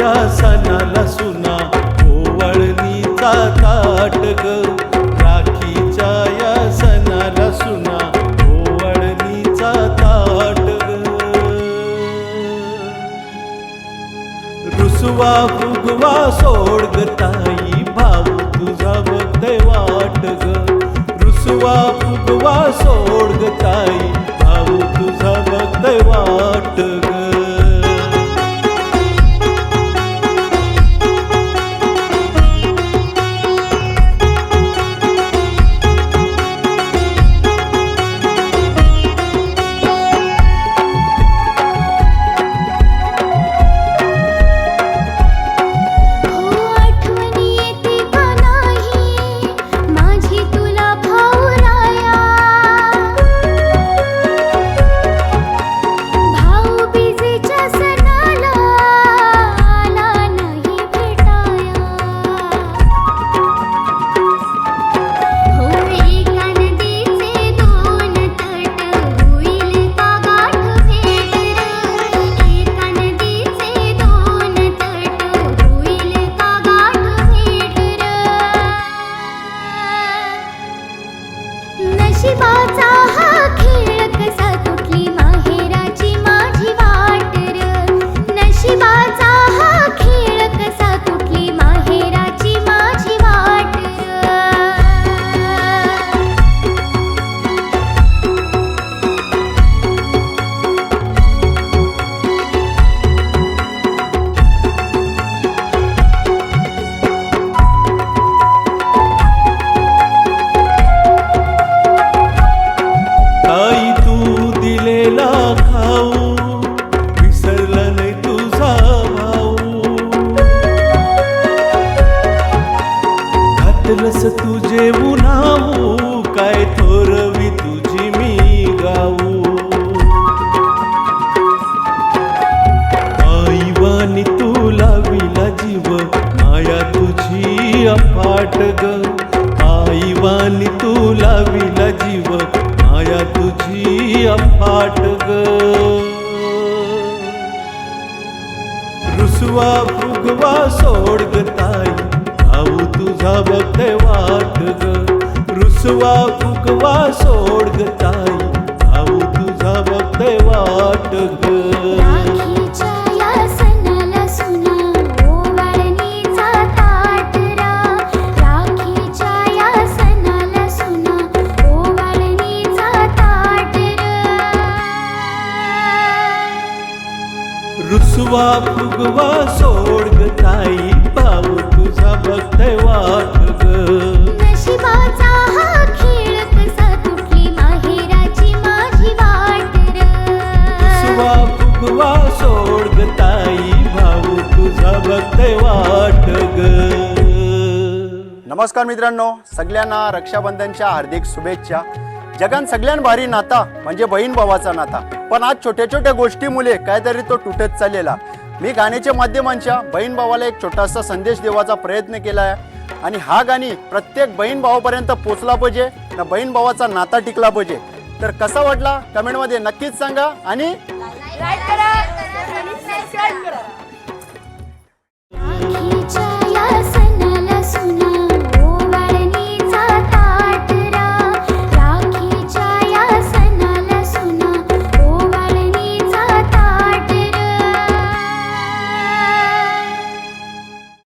या सणाला सुना ओवळणीचा ताट ग राखीच्या या सणाला सुना ओवळणीचा ताट ग रुसवा फुगवा सोड ताई भाऊ तुझा बघते वाट ग. रुसवा फुगवा सोड ताई भाऊ घातलंस तुझे उन्हाऊ काय थोरवी तुझी मी गाऊ. आईवानी तुला विला जीव माया तुझी अफाट ग. आईवानी तुला विला जीव माया तुझी अफाट ग. रुसवा फुगवा सोड ताई तुझा बघतय वाट ग. रुसवा फुगवा सोड ग ताई. भाऊ तुझा बघतय वाट ग. राखीच्या या सणाला नमस्कार मित्रांनो सगळ्यांना रक्षाबंधनच्या हार्दिक शुभेच्छा. जगान सगळ्यां भारी नाता म्हणजे बहीण भावाचा नाता. पण आज छोट्या छोट्या गोष्टीमुळे काहीतरी तो तुटत चाललेला. मी गाण्याच्या माध्यमांच्या बहीण भावाला एक छोटासा संदेश देवाचा प्रयत्न केला आहे. आणि हा गाणी प्रत्येक बहीण भावापर्यंत पोचला पाहिजे ना बहीण भावाचा नाता टिकला पाहिजे. तर कसा वाटला? कमेंटमध्ये नक्कीच सांगा. आणि करा.